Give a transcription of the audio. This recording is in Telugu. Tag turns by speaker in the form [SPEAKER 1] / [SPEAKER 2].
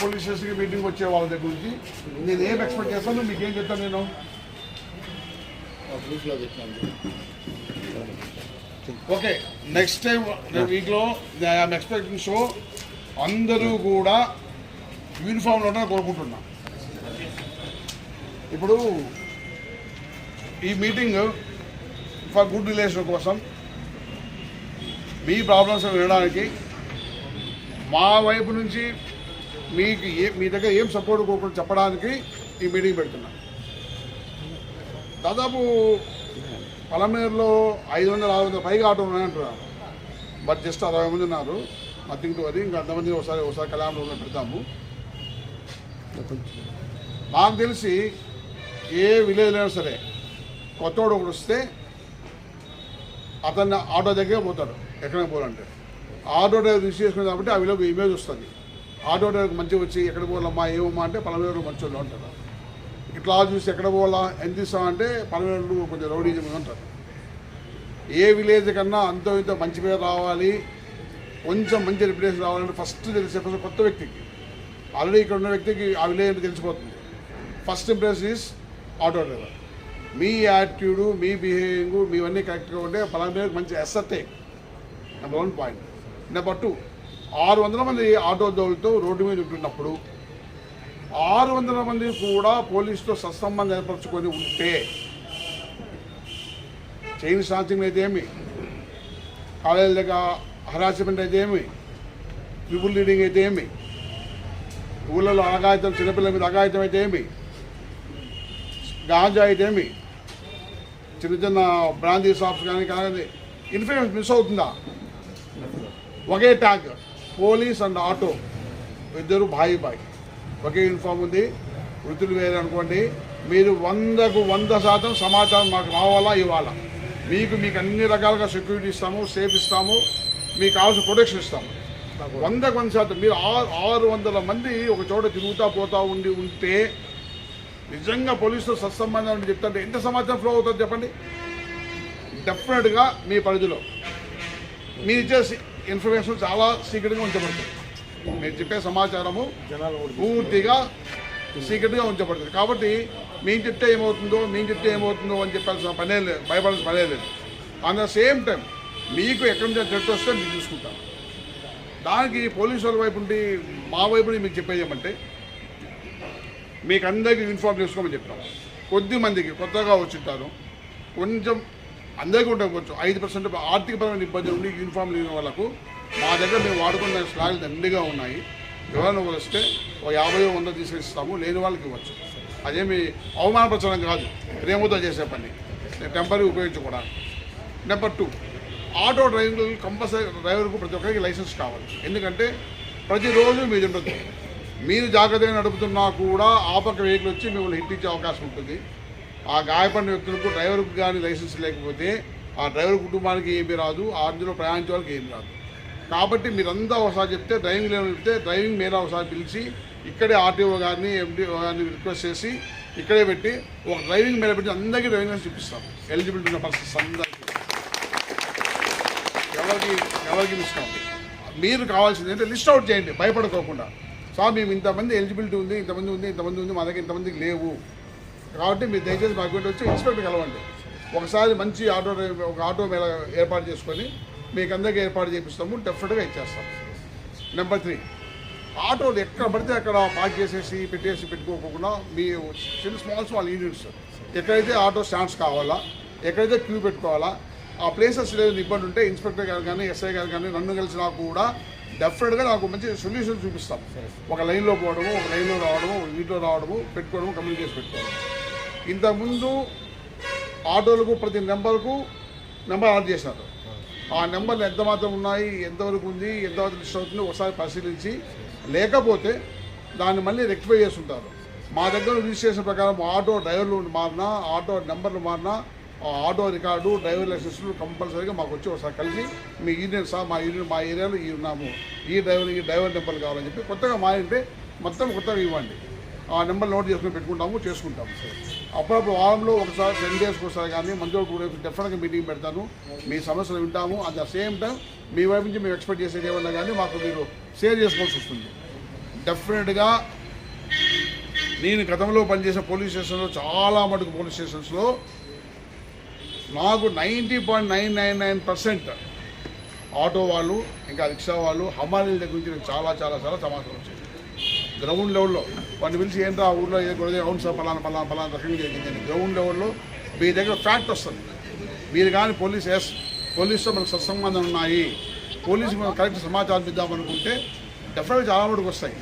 [SPEAKER 1] పోలీస్ స్టేషన్కి మీటింగ్ వచ్చే వాళ్ళ దగ్గర నుంచి నేను ఏం ఎక్స్పెక్ట్ చేస్తాను? మీకు ఏం చెప్తాను నేను? ఓకే నెక్స్ట్ టైం వీక్లో ఐఎమ్ ఎక్స్పెక్టింగ్ షో అందరూ కూడా యూనిఫామ్లో ఉండాలని కోరుకుంటున్నా. ఇప్పుడు ఈ మీటింగ్ ఫర్ గుడ్ రిలేషన్ కోసం మీ ప్రాబ్లమ్స్ వినడానికి మా వైపు నుంచి మీకు ఏ మీ దగ్గర ఏం సపోర్ట్ కోరుకుంటూ చెప్పడానికి ఈ మీటింగ్ పెడుతున్నా. దాదాపు పలమేరులో ఐదు వందల ఆరు వందల పైగా ఆటో ఉన్నాయంటున్నారు. బట్ జస్ట్ అరవై మంది ఉన్నారు. నథింగ్ టు అది ఇంకా అంతమంది ఒకసారి ఒకసారి కళ్యాణంలో పెడతాము. నాకు తెలిసి ఏ విలేజ్ అయినా సరే కొత్తవాడు ఒకడు వస్తే అతన్ని ఆటో దగ్గరే పోతాడు. ఎక్కడికి పోవాలంటే. ఆటో డ్రైవర్ రిసీవ్ చేసుకుని కాబట్టి ఆ విలువ ఇమేజ్ వస్తుంది. ఆటో డ్రైవర్కి మంచిగా వచ్చి ఎక్కడ పోవాలమ్మా ఏమమ్మా అంటే పలమేరు మంచోళ్ళు ఉంటారు ఇట్లా చూసి ఎక్కడ పోవాలా ఎంత ఇస్తామంటే పలమేరు కొంచెం రౌడీజం ఉంటారు ఏ విలేజ్ కన్నా అంతో ఇంతో మంచి పేరు రావాలి కొంచెం మంచి రిప్యుటేషన్ రావాలంటే ఫస్ట్ తెలిసే ఫస్ట్ కొత్త వ్యక్తికి. ఆల్రెడీ ఇక్కడ ఉన్న వ్యక్తికి ఆ విలేజ్ అంటే తెలిసిపోతుంది. First impress is auto driver me attitude మీ బిహేవింగ్ మీవన్నీ కరెక్ట్గా ఉంటే పలానా మంచి ఎస్ఎత్తే number one point number two ఆరు వందల మంది ఆటో దోవులతో రోడ్డు మీద ఉంటున్నప్పుడు ఆరు వందల మంది కూడా పోలీసుతో సత్సంబంధం ఏర్పరచుకొని ఉంటే చైన్ స్నాచింగ్ అయితే ఏమి? కాలేజీ దగ్గర హరాస్మెంట్ అయితే ఏమి? లీడింగ్ అయితే ఏమి? ఊళ్ళలో అగాయితం చిన్నపిల్లల మీద అగాయితం అయితే ఏమి? గాంజా అయితే ఏమి? చిన్న చిన్న బ్రాందీ షాప్స్ కానీ కానీ ఇన్ఫ్లుయెన్స్ మిస్ అవుతుందా? ఒకే ట్యాగ్ పోలీస్ అండ్ ఆటో ఇద్దరు బాయి బాయ్ ఒకే యూనిఫామ్ ఉంది. వృత్తులు వేరు అనుకోండి. మీరు వందకు వంద శాతం సమాచారం మాకు రావాలా ఇవ్వాలా? మీకు మీకు అన్ని రకాలుగా సెక్యూరిటీ ఇస్తాము సేఫ్ ఇస్తాము మీకు కావాల్సిన ప్రొటెక్షన్ ఇస్తాము. వందకు వంద శాతం. మీరు ఆరు ఆరు వందల మంది ఒక చోట తిరుగుతూ పోతూ ఉండి ఉంటే నిజంగా పోలీసులు సత్సంబంధం అని చెప్తుంటే ఎంత సమాచారం ఫ్లో అవుతుంది చెప్పండి? డెఫినెట్గా మీ పరిధిలో. మీరు ఇచ్చే ఇన్ఫర్మేషన్ చాలా సీక్రెట్గా ఉంచబడుతుంది. మీరు చెప్పే సమాచారము పూర్తిగా సీక్రెట్గా ఉంచబడుతుంది. కాబట్టి మేము చెప్తే ఏమవుతుందో మేము చెప్తే ఏమవుతుందో అని చెప్పాల్సిన పనే లేదు భయపడాల్సిన పనే లేదు. అన్ ద సేమ్ టైం మీకు ఎక్కడి నుంచి థ్రెట్ వస్తే మీరు చూసుకుంటాం. దానికి పోలీసు వాళ్ళ వైపు నుండి మా వైపు నుండి మీకు చెప్పేది ఏమంటే మీకు అందరికీ ఇన్ఫార్మ్ చేసుకోమని చెప్తాం. కొద్ది మందికి కొత్తగా వచ్చింటారు. కొంచెం అందరికీ ఉండకపోవచ్చు ఐదు పర్సెంట్ ఆర్థికపరమైన ఇబ్బంది ఉండి యూనిఫామ్ లేని వాళ్ళకు మా దగ్గర మేము వాడుకున్న స్లాగులు దండిగా ఉన్నాయి. ఎవరైనా వస్తే ఒక యాభై వంద తీసుకొస్తాము లేని వాళ్ళకి ఇవ్వచ్చు. అదేమి అవమానపరచడం కాదు. ప్రేమతో చేసే పని. నేను టెంపరీ ఉపయోగించుకోవడానికి. Number two auto driver compulsory డ్రైవర్కు ప్రతి ఒక్కరికి లైసెన్స్ కావాలి. ఎందుకంటే ప్రతిరోజు మీరు ఉండదు మీరు జాగ్రత్తగా నడుపుతున్నా కూడా ఆపక వెహికల్ వచ్చి మిమ్మల్ని హిట్ ఇచ్చే అవకాశం ఉంటుంది. ఆ గాయపడిన వ్యక్తులకు డ్రైవర్కు కానీ లైసెన్స్ లేకపోతే ఆ డ్రైవర్ కుటుంబానికి ఏమీ రాదు ఆ అందులో ప్రయాణించే వాళ్ళకి ఏమి రాదు. కాబట్టి మీరంతా ఒకసారి చెప్తే డ్రైవింగ్ లేని చెప్తే డ్రైవింగ్ మేరా ఒకసారి పిలిచి ఇక్కడే ఆర్టీఓ గారిని ఎండిఓ గారిని రిక్వెస్ట్ చేసి ఇక్కడే పెట్టి ఒక డ్రైవింగ్ మేర పెట్టి అందరికీ డ్రైవింగ్ లైసెన్స్ చూపిస్తాం. ఎలిజిబిలిటీ ఉన్న పర్సన్స్ అందరికీ. ఎవరికి ఎవరికి మిస్ కావాలి మీరు కావాల్సింది అంటే లిస్ట్ అవుట్ చేయండి భయపడుకోకుండా. సార్ మేము ఇంతమంది ఎలిజిబిలిటీ ఉంది ఇంతమంది ఉంది ఇంతమంది ఉంది మా దగ్గర ఇంతమందికి లేవు. కాబట్టి మీరు దయచేసి మాకు ఇటు వచ్చి ఇన్స్పెక్టర్ కలవండి. ఒకసారి మంచి ఆటో ఒక ఆటో మేళ ఏర్పాటు చేసుకొని మీకు అందరికీ ఏర్పాటు చేపిస్తాము డెఫినెట్గా ఇచ్చేస్తాం. నెంబర్ త్రీ ఆటోలు ఎక్కడ పడితే అక్కడ పార్క్ చేసేసి పెట్టేసి పెట్టుకోకుండా మీ చిన్న స్మాల్ స్మాల్ యూనిట్స్ ఎక్కడైతే ఆటో స్టాండ్స్ కావాలా ఎక్కడైతే క్యూ పెట్టుకోవాలా ఆ ప్లేసెస్ ఏదైనా ఇబ్బంది ఉంటే ఇన్స్పెక్టర్ గారు కానీ ఎస్ఐ గారు కానీ నన్ను కలిసినా కూడా డెఫినెట్గా నాకు మంచి సొల్యూషన్ చూపిస్తాం. ఒక లైన్లో పోవడము ఒక లైన్లో రావడము ఇంట్లో వీటిలో రావడము పెట్టుకోవడము కమ్యూనికేషన్ పెట్టుకోవడం ఇంతకుముందు ఆటోలకు ప్రతి నెంబర్కు నెంబర్ ఆర్డర్ చేసినారు. ఆ నెంబర్లు ఎంత మాత్రం ఉన్నాయి ఎంతవరకు ఉంది ఎంతవరకు లిస్ట్ అవుతుంది ఒకసారి పరిశీలించి లేకపోతే దాన్ని మళ్ళీ రెక్టిఫై చేస్తుంటారు. మా దగ్గర రిజిస్ట్రేషన్ ప్రకారం ఆటో డ్రైవర్లు మారినా ఆటో నెంబర్లు మారినా ఆ ఆటో రికార్డు డ్రైవర్ లైసెన్స్లు కంపల్సరీగా మాకు వచ్చి ఒకసారి కలిసి మీ యూనియన్ సార్ మా యూనియన్ మా ఏరియాలో ఈ ఉన్నాము. ఈ డ్రైవర్ ఈ డ్రైవర్ నెంబర్లు కావాలని చెప్పి కొత్తగా మారింటే మొత్తం కొత్తగా ఇవ్వండి. ఆ నెంబర్ నోట్ చేసుకుని పెట్టుకుంటాము చేసుకుంటాము అప్పుడప్పుడు వారంలో ఒకసారి టెన్ డేస్కి ఒకసారి కానీ మంత్లో టూ డేస్ డెఫినెట్గా మీటింగ్ పెడతాను. మీ సమస్యలు వింటాము. అట్ ద సేమ్ టైం మీ వైపు నుంచి మేము ఎక్స్పెక్ట్ చేసేది ఏమన్నా కానీ మాకు మీరు షేర్ చేసుకోవాల్సి వస్తుంది. డెఫినెట్గా నేను గతంలో పనిచేసిన పోలీస్ స్టేషన్లో చాలా మటుకు పోలీస్ స్టేషన్స్లో నాకు ninety point nine nine nine percent auto వాళ్ళు ఇంకా రిక్షా వాళ్ళు హమాలీల దగ్గర నుంచి నాకు చాలా చాలా చాలా సమాచారం వచ్చింది. గ్రౌండ్ లెవెల్లో వాడిని పిలిచి ఏంటో ఆ ఊళ్ళో ఏదో గొడవ అవును సార్ పలానా పలానా పలానా రకంగా జరిగిందని గ్రౌండ్ లెవెల్లో మీ దగ్గర ఫ్యాక్ట్ వస్తుంది. మీరు కానీ పోలీస్ ఎస్ పోలీసుతో మనకు సత్సంబంధం ఉన్నాయి. పోలీసుకి మనం కరెక్ట్ సమాచారం ఇద్దామనుకుంటే డెఫినెట్గా చాలా వరకు వస్తాయి.